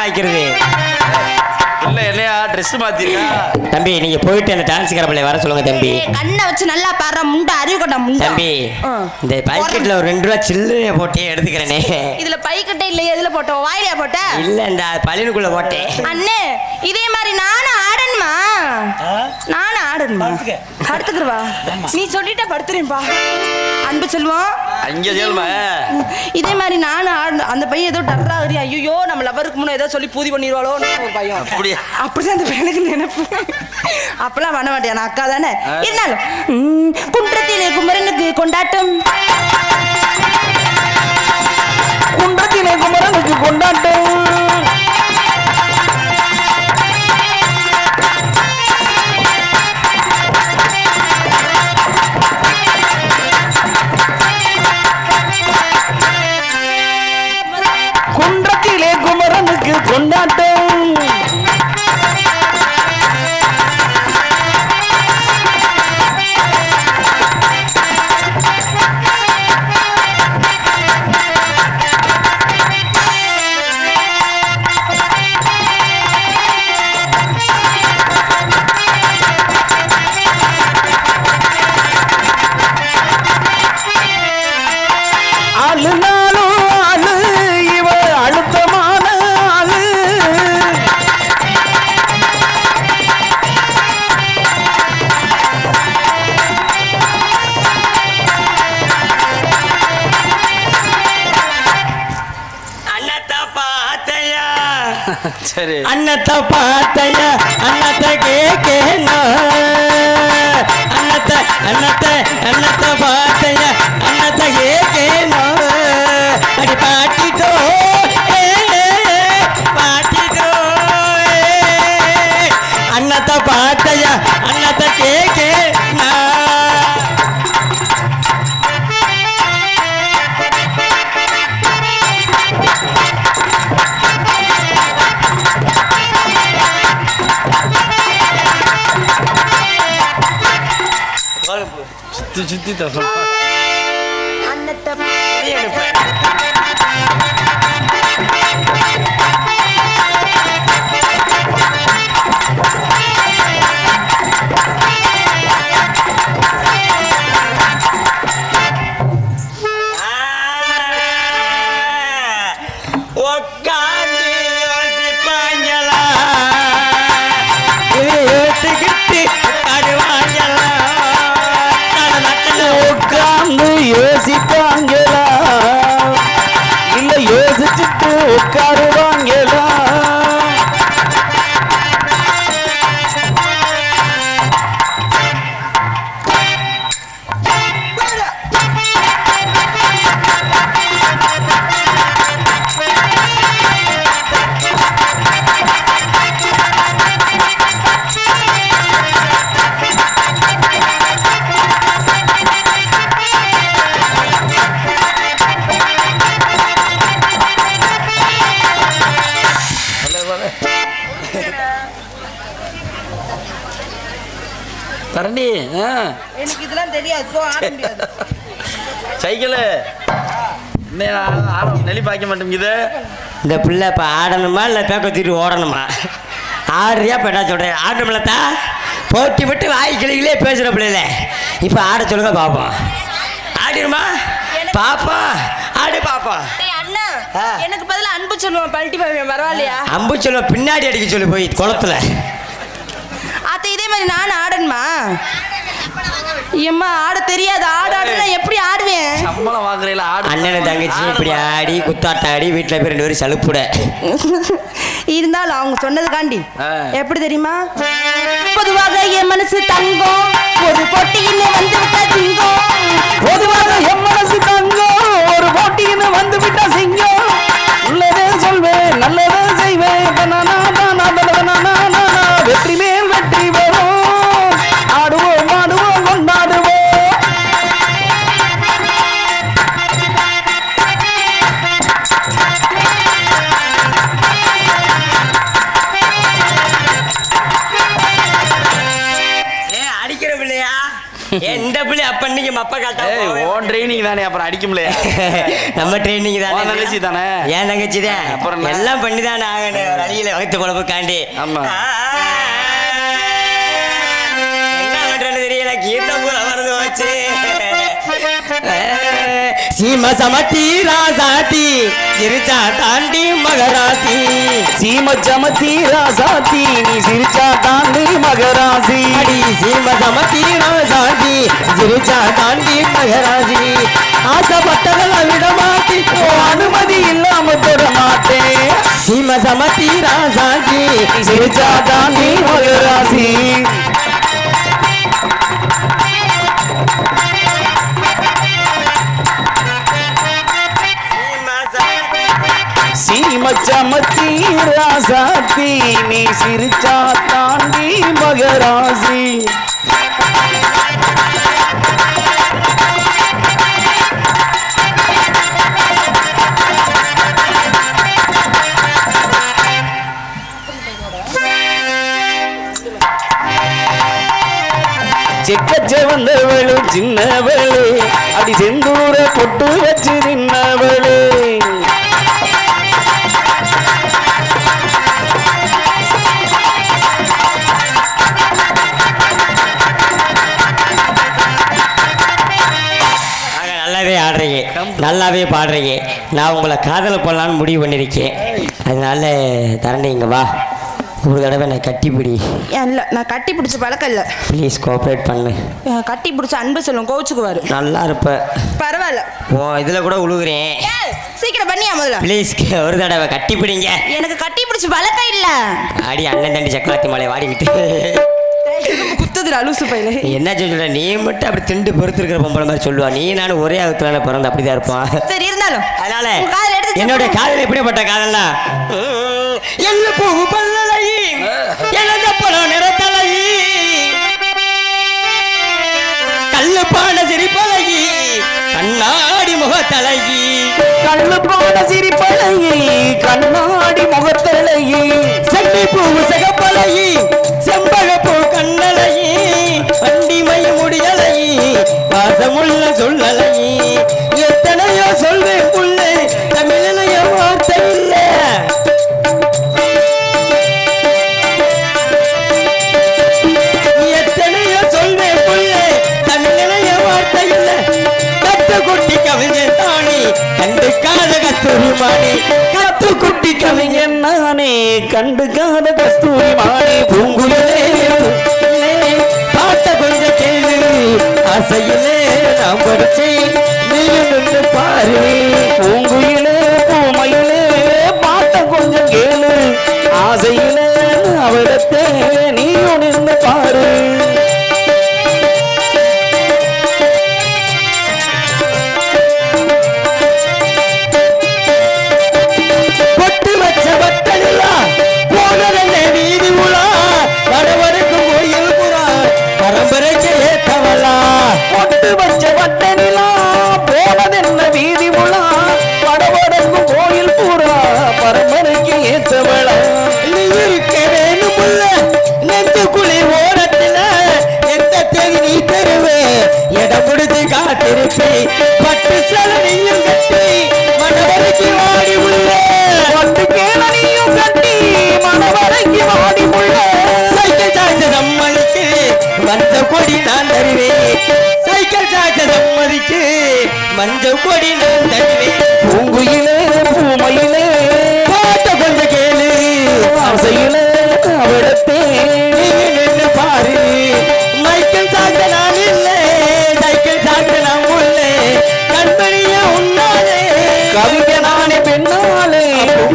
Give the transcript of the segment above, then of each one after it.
காய்க்கிறது. இல்ல இல்லையா ட்ரெஸ் மாத்திருக்கா தம்பி நீங்க போயிட்டு அந்த டான்ஸ் பிள்ளை வர சொல்லுங்க தம்பி. கண்ணை வச்சு நல்லா பாரு முண்டை அறிவு கொண்ட முண்டை. தம்பி. இந்த பாக்கெட்ல ஒரு ரெண்டு ரூபா சில்லறைய போட்டே எடுத்துக்கிறேனே. இதுல பைக்கிட்ட இல்லையே எதுல போட்ட வாயிலையா போட்ட? இல்ல இந்த பழினுக்குள்ள போட்டேன். அண்ணே இதே மாதிரி நானும் நானும் ஆடணுமா? படுத்துக்கிறவா நீ சொல்லிட்ட படுத்துறேன்பா. அன்பு செல்வம். அங்க சொல்லுமா இதே மாதிரி நானும் ஆடணும். அந்த பையன் ஏதோ டர்ரா வரி ஐயோ நம்ம லவருக்கு முன்னே ஏதோ சொல்லி பூதி பண்ணிடுவாளோன்னு ஒரு பையன் அப்படியா? அப்படிதான் அந்த பையனுக்கு நினைப்பு. அப்பெல்லாம் பண்ண மாட்டேன் நான் அக்கா தானே. இருந்தாலும் குன்றத்திலே குமரனுக்கு கொண்டாட்டம். குன்றத்திலே குமரனுக்கு கொண்டாட்டம். சரி. அண்ணத்த பார்த்தையா அண்ணத்த கேக்கேனா? அண்ணத்த அண்ணத்த அண்ணத்த பார்த்தையா அண்ணத்த கேக்கேனா? சுத்தி சுத்தி அன்னத்தை உக்காந்து வந்து யோசிப்பாங்களா? இல்ல யோசிச்சுட்டு உட்காரு. தரண்டி ஆ. எனக்கு இதெல்லாம் தெரியாது. so ஆட முடியாது. சைக்கிளு. நெளி பாய்க்க மாட்டேங்குது இந்த பிள்ளை இப்போ ஆடணுமா இல்லை பேக்க தூக்கிட்டு ஓடணுமா? ஆடுறியா இப்போ என்ன சொல்கிறேன் ஆடணும்லத்தா. போட்டி விட்டு வாய் கிளிகளே பேசுகிற பிள்ளைல இப்போ ஆட சொல்லுங்க பார்ப்போம் ஆடிடுமா? பாப்போம். ஆடு பாப்போம். டேய் அண்ணா. எனக்கு பதிலா அன்பு சொல்லுவான் பல்ட்டி பையன் பரவாயில்லையா? அம்பு சொல்லுவோம் பின்னாடி அடிக்க சொல்லு போய் குளத்துல. அத்தை இதே மாதிரி நான் ஆடணுமா? ஏம்மா ஆட தெரியாது. ஆட ஆடுனா எப்படி ஆடுவேன்? சம்பளம் வாங்குறீல ஆடு அண்ணனை தங்கச்சி இப்படி ஆடி குத்தாட்டம் ஆடி வீட்டில் போய் ரெண்டு பேரும் சலுப்புட. இருந்தாலும் அவங்க சொன்னதுக்காண்டி. எப்படி தெரியுமா? பொதுவாக என் மனசு தங்கம். ஒரு போட்டியில் வந்து விட்டா சிங்கம். பொதுவாக என் மனசு தங்கம். போட்டின்னு வந்து விட்டா சிங்கம் உள்ளதே சொல்வேன் நல்லதே செய்வேன் தனானா, தானா, தனதனா, அப்ப ஏய். ஓன் ட்ரைனிங் தானே அப்புறம் அடிக்க முடியல நம்ம ட்ரைனிங் தானே தங்கச்சி தானே? ஏன் தங்கச்சி தான் அப்புறம்? எல்லாம் பண்ணி தான் ஆகணும் ஒரு அழியில வகுத்து பொழப்புக்காண்டி ஆமா. என்ன பண்றேன்னு தெரியல கீர்த்தம் கூட மறந்து போச்சு சீம சமத்தி ராசாத்தி சிரிச்சா தாண்டி மகராசி. சீம ஜமத்தி ராசாத்தி நீ சிரிச்சா தாண்டி மகராசி. அடி சீம சமத்தி ராசாத்தி சிரிச்சா தாண்டி மகராசி. ஆசைப்பட்டதெல்லாம் விட மாட்டி ஓ, அனுமதி இல்லாம தொட மாட்டேன் சீம சமத்தி ராசாத்தி சிரிச்சா தாண்டி மகராசி. சீம ராசாத்தி நீ சிரிச்சா தாண்டி மகராசி. செக்கச்ச வந்தவளு சின்னவளு அடி செந்தூர பொட்டு வச்சு நின்னவளு. நல்லாவே பாடுறீங்க. நான் உங்களை காதல் பண்ணலான்னு முடிவு பண்ணியிருக்கேன் அதனால இங்க வா. ஒரு தடவை நான் கட்டிப்பிடி. இல்ல நான் கட்டி பிடிச்ச பழக்கம் இல்ல. ப்ளீஸ் கோஆப்ரேட் பண்ணு. கட்டி பிடிச்ச அன்பு சொல்லும் கோச்சுக்குவாரு நல்லா இருப்ப. பரவாயில்ல. ஓ இதில் கூட உழுகுறேன். சீக்கிரம் பண்ணியா முதல்ல? ப்ளீஸ் ஒரு தடவை கட்டிப்பிடிங்க. எனக்கு கட்டி பிடிச்ச பழக்கம் இல்ல. அடி அண்ணன் தண்டி சக்கராத்தி மலை வாடிக்கிட்டு. குத்துதுடா லூசு பையில. என்ன சொல்ற? நீ மட்டும் அப்படி திண்டு பொறுத்திருக்கிற பொம்பளை மாதிரி சொல்லுவா. நீ நானும் ஒரே அகத்துல பிறந்து அப்படிதான் இருப்பான். சரி இருந்தாலும் அதனால உன் காதுல எடுத்து என்னுடைய காதல் எப்படிப்பட்ட காதல்னா? எல்ல பூ பல்லலை கண்ணு போன சிரிப்பழகி கண்ணாடி முகத்தழகி செம்மி பூ சிகப்பழகி செம்பகப்பூ கண்ணழகி வண்டிமை முடியலகி வாசமுள்ள சொல்லலை. கண்டுக்காத கஸ்தூரி மாறி பிடிச்சு பட்டு சேல கட்டி மனவரைக்கு வாடி உள்ள. பட்டு கேளனியும் கட்டி மனவரைக்கு வாடி சைக்கிள் சாய்ச்ச சம்மதிக்கு மஞ்ச கொடி நான் தருவேன். சைக்கிள் சாய்ச்ச சம்மதிக்கு மஞ்ச கொடி நான் தருவேன்.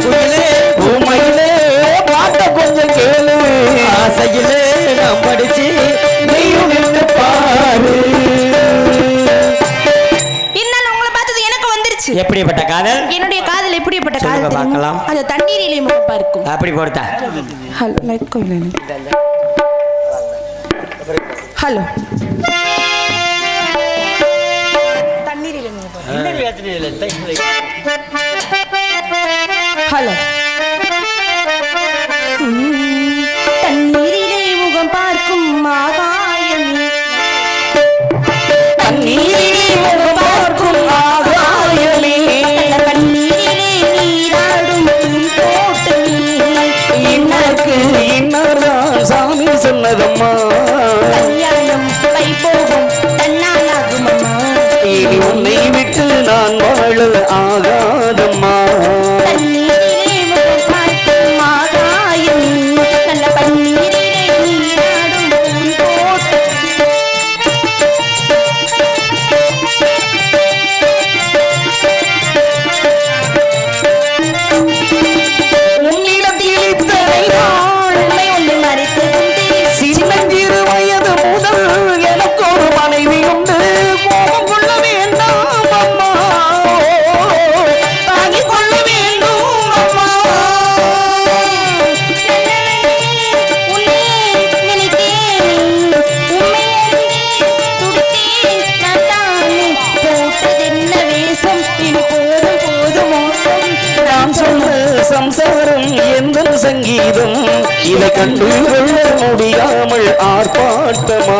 பூங்குயிலே பூமையிலே பாட்ட கொஞ்சம் கேளு. ஆசையிலே நான் படிச்சு நீயும் நின்னு பாரு. இந்நாள் உங்களை பார்த்தது எனக்கு வந்துருச்சு. எப்படிப்பட்ட காதல்? என்னுடைய காதல் எப்படிப்பட்ட காதல்? பார்க்கலாம். அது தண்ணீரிலே முகப்பா இருக்கும். அப்படி போடுத்தா. ஹலோ லைட் கோயில் ஹலோ தண்ணீரிலே முகம் பார்க்கும் ஆகாயம். தண்ணீரிலே முகம் பார்க்கும் ஆகாயமே. கண்ணீரிலே நீராடும் இன்னருக்கு இன்னர்தான் சாமி சொன்னதம்மா. கல்யாணம் கை போகும் தன்னாலாகுமம்மா. இனி உன்னை விட்டு நான் வாழ ஆகாதம்மா. சம்சாரம் எந்த சங்கீதம். இதை கண்டு கொள்ள முடியாமல் ஆர்ப்பாட்டமா?